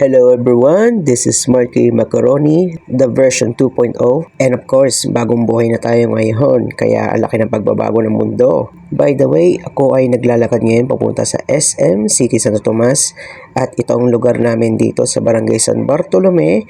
Hello everyone, this is Marky Macaroni, the version 2.0. And of course, bagong buhay na tayo ngayon, kaya ang laki ng pagbabago ng mundo. By the way, ako ay naglalakad ngayon papunta sa SM City Santo Tomas at ito ang lugar namin dito sa Barangay San Bartolome.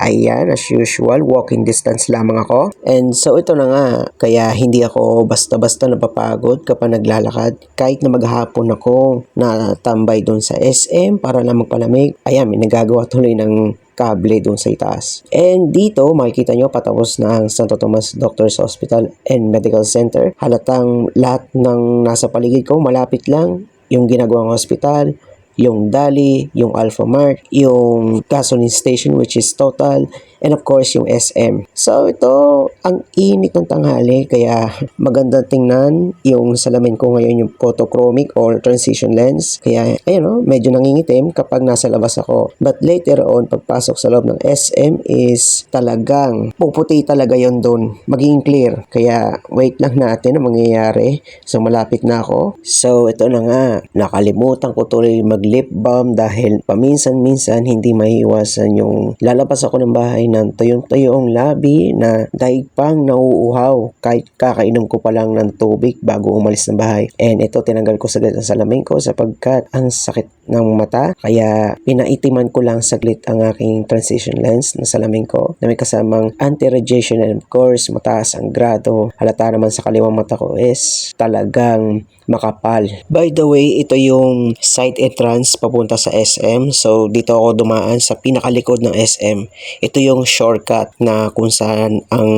Ayan, as usual, walking distance lamang ako. And so ito na nga, kaya hindi ako basta-basta napapagod kapag naglalakad. Kahit na maghapon ako natambay doon sa SM para lang magpalamig. Ayan, may nagagawa tuloy ng kable doon sa itaas. And dito, makikita nyo patapos na ang Santo Tomas Doctors Hospital and Medical Center. Halatang lahat ng nasa paligid ko, malapit lang yung ginagawang hospital, yung Dali, yung Alpha Mart, yung gasoline station which is Total, and of course yung SM. So ito, ang init ng tanghali kaya maganda tingnan yung salamin ko ngayon yung photochromic or transition lens. Kaya ayun no, medyo nangingitim kapag nasa labas ako. But later on, pagpasok sa loob ng SM is talagang puputi talaga yon doon. Magiging clear. Kaya wait lang natin ang mangyayari. So malapit na ako. So ito na nga, nakalimutan ko tuloy mag lip balm dahil paminsan-minsan hindi maiiwasan yung lalabas ako ng bahay ng tuyong-tuyo ang labi na daig pang nauuhaw kahit kakainom ko pa lang ng tubig bago umalis ng bahay. And ito tinanggal ko saglit ang salamin ko sapagkat ang sakit ng mata kaya pinaitiman ko lang saglit ang aking transition lens na salamin ko na may kasamang anti-radiation and of course mataas ang grado. Halata naman sa kaliwang mata ko is talagang makapal. By the way, ito yung side entrance papunta sa SM. So, dito ako dumaan sa pinakalikod ng SM. Ito yung shortcut na kung saan ang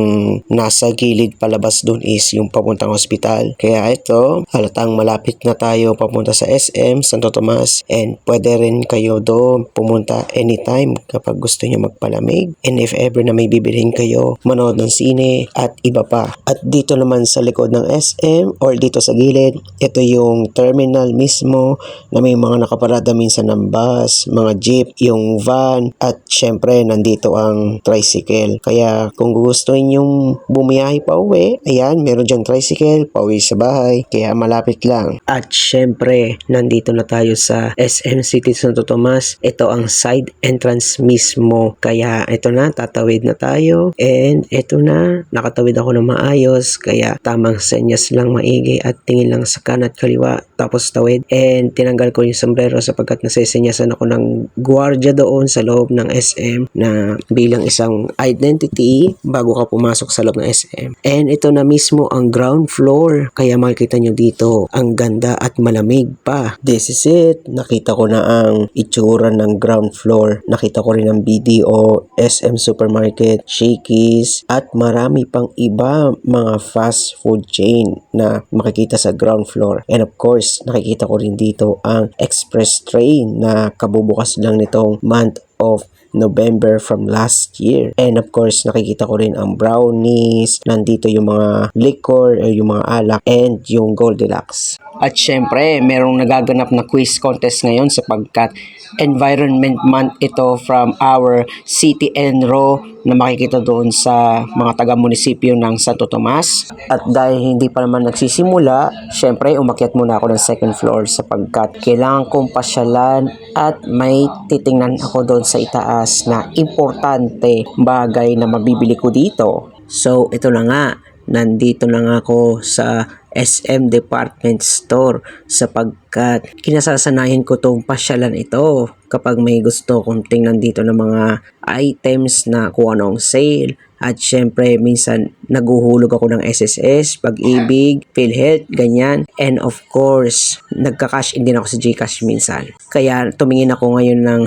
nasa gilid palabas dun is yung papuntang hospital. Kaya ito, halatang malapit na tayo papunta sa SM, Santo Tomas. And pwede rin kayo doon pumunta anytime kapag gusto nyo magpalamig. And if ever na may bibilhin kayo, manood ng sine at iba pa. At dito naman sa likod ng SM or dito sa gilid, ito yung terminal mismo na may mga nakaparada minsan ng bus, mga jeep, yung van, at syempre nandito ang tricycle. Kaya kung gugustuhin yung bumiyahe pa uwi, ayan, meron dyan tricycle, pauwi sa bahay. Kaya malapit lang. At syempre, nandito na tayo sa SM City Santo Tomas. Ito ang side entrance mismo. Kaya ito na, tatawid na tayo. And ito na, nakatawid ako ng maayos. Kaya tamang senyas lang maigi at tingin lang sa kanan at kaliwa tapos tawid and tinanggal ko yung sombrero sapagkat nasisenyasan ako ng gwardiya doon sa loob ng SM na bilang isang identity bago ka pumasok sa loob ng SM and ito na mismo ang ground floor kaya makikita nyo dito ang ganda at malamig pa this is it nakita ko na ang itsura ng ground floor nakita ko rin ang BDO SM Supermarket Shakey's at marami pang iba mga fast food chain na makikita sa ground floor And of course, nakikita ko rin dito ang express train na kabubukas lang nitong month of November from last year. And of course, nakikita ko rin ang brownies, nandito yung mga liquor, eh, yung mga alak, and yung Goldilocks. At syempre, merong nagaganap na quiz contest ngayon sapagkat Environment Month ito from our City Enro na makikita doon sa mga taga-munisipyo ng Santo Tomas. At dahil hindi pa naman nagsisimula, syempre umakyat muna ako ng second floor sapagkat kailangan kong pasyalan at may titingnan ako doon sa itaas na importante bagay na mabibili ko dito. So, ito na nga. Nandito na nga ako sa SM Department Store sapagkat kinasasanayan ko tong pasyalan ito kapag may gusto kong tingnan dito ng mga items na kung anong sale. At syempre minsan naguhulog ako ng SSS, pag-ibig, PhilHealth, ganyan. And of course nagka-cash in din ako sa Gcash minsan. Kaya tumingin ako ngayon ng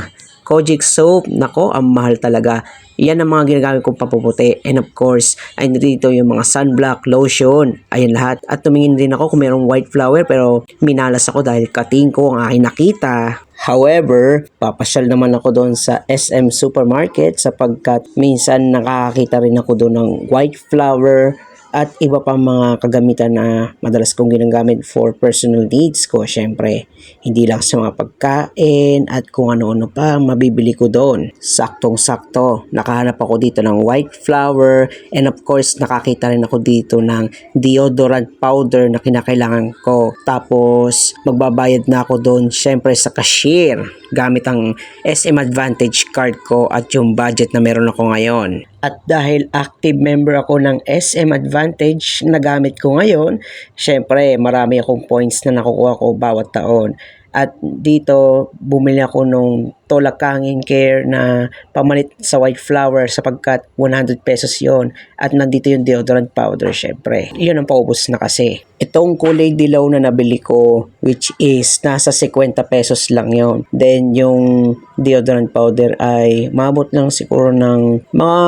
Kojic soap, nako, ang mahal talaga. Yan ang mga ginagamit kong papuputi. And of course, ay dito yung mga sunblock, lotion, ayan lahat. At tumingin din ako kung mayroong white flower pero minalas ako dahil kating ko ang aking nakita. However, papasyal naman ako doon sa SM Supermarket sapagkat minsan nakakakita rin ako doon ng white flower, at iba pang mga kagamitan na madalas kong ginagamit for personal needs ko syempre hindi lang sa mga pagkain at kung ano-ano pa mabibili ko doon saktong sakto nakahanap ako dito ng white flower and of course nakakita rin ako dito ng deodorant powder na kinakailangan ko tapos magbabayad na ako doon syempre sa cashier gamit ang SM Advantage card ko at yung budget na meron ako ngayon. At dahil active member ako ng SM Advantage na gamit ko ngayon, syempre marami akong points na nakukuha ko bawat taon. At dito, bumili ako nung Tolak Kangin Care na pamalit sa white flower sapagkat 100 pesos yon At nandito yung deodorant powder syempre. Yun ang paubos na kasi. Itong kulay dilaw na nabili ko which is nasa 50 pesos lang yon Then yung deodorant powder ay maabot lang siguro ng mga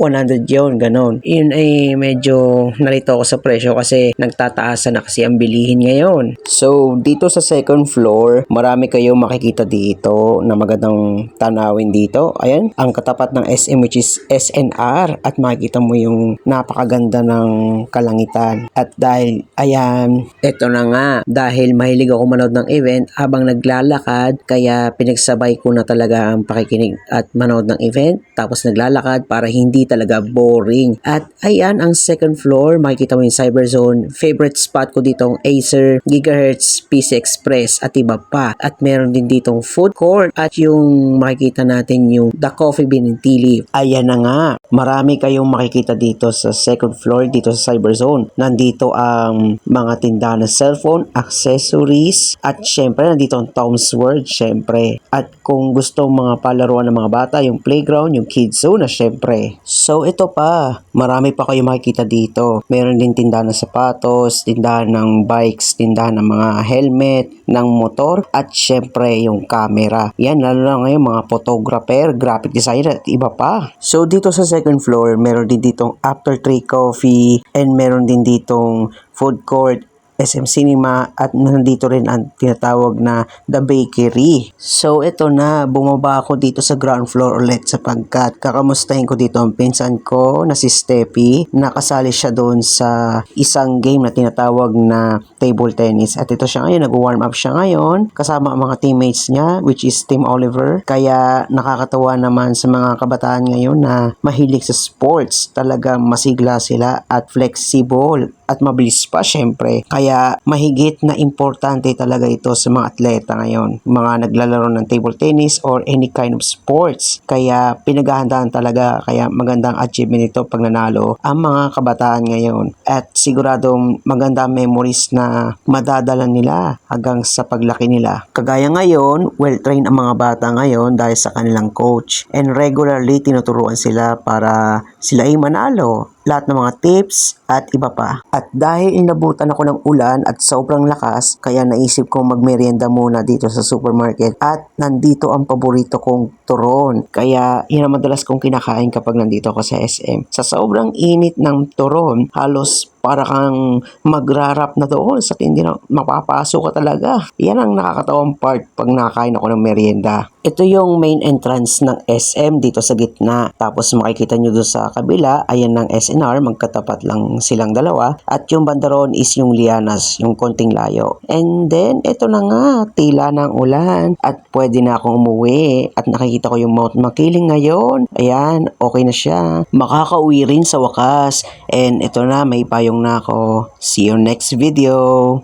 100 yon ganon. Yun ay medyo nalito ako sa presyo kasi nagtataasan na kasi ang bilihin ngayon. So dito sa second floor, marami kayong makikita dito na magandang tanawin dito. Ayan, ang katapat ng SM which is SNR at makikita mo yung napakaganda ng kalangitan. At dahil, ayan, eto na nga, dahil mahilig ako manood ng event habang naglalakad, kaya pinagsabay ko na talaga ang pakikinig at manood ng event, tapos naglalakad para hindi talaga boring. At ayan, ang second floor, makikita mo yung Cyberzone. Favorite spot ko dito ang Acer, Gigahertz, PC Express at iba pa. At meron din ditong food court at yung makikita natin yung The Coffee Bean and Tea Leaf. Ayan na nga, marami kayong makikita dito sa second floor dito sa Cyberzone. Nandito ang mga tindahan ng cellphone, accessories, at syempre nandito ang Tom's World, syempre. At kung gusto mga palaruan ng mga bata, yung playground, yung kids zone na syempre. So ito pa, marami pa kayong makikita dito. Meron din tindahan ng sapatos, tindahan ng bikes, tindahan ng mga helmet, ng motor, at syempre yung camera. Yan, lalo na ngayon mga photographer, graphic designer, at iba pa. So dito sa second floor, meron din ditong after tree coffee, and meron din ditong food court, SM Cinema at nandito rin ang tinatawag na The Bakery. So ito na, bumaba ako dito sa ground floor ulit sapagkat kakamustahin ko dito ang pinsan ko na si Steffi. Nakasali siya doon sa isang game na tinatawag na table tennis. At ito siya ngayon, nag-warm up siya ngayon kasama ang mga teammates niya which is Team Oliver. Kaya nakakatawa naman sa mga kabataan ngayon na mahilig sa sports. Talagang masigla sila at flexible at mabilis pa syempre. Kaya mahigit na importante talaga ito sa mga atleta ngayon. Mga naglalaro ng table tennis or any kind of sports. Kaya pinaghahandaan talaga. Kaya magandang achievement ito pag nanalo ang mga kabataan ngayon. At siguradong maganda memories na madadala nila hanggang sa paglaki nila. Kagaya ngayon, well-trained ang mga bata ngayon dahil sa kanilang coach. And regularly tinuturuan sila para sila ay manalo lahat ng mga tips at iba pa. At dahil inabutan ako ng ulan at sobrang lakas, kaya naisip kong magmerienda muna dito sa supermarket at nandito ang paborito kong turon. Kaya yun ang madalas kong kinakain kapag nandito ako sa SM. Sa sobrang init ng turon, halos para kang magrarap na doon sa tindi na mapapasok ka talaga. Yan ang nakakatawang part pag nakakain ako ng merienda. Ito yung main entrance ng SM dito sa gitna. Tapos makikita nyo doon sa kabila, ayan ng SNR, magkatapat lang silang dalawa. At yung bandaron is yung Lianas, yung konting layo. And then, ito na nga, tila ng ulan. At pwede na akong umuwi. At nakikita ko yung Mount Makiling ngayon. Ayan, okay na siya. Makakauwi rin sa wakas. And ito na, may payong na ako. See you next video.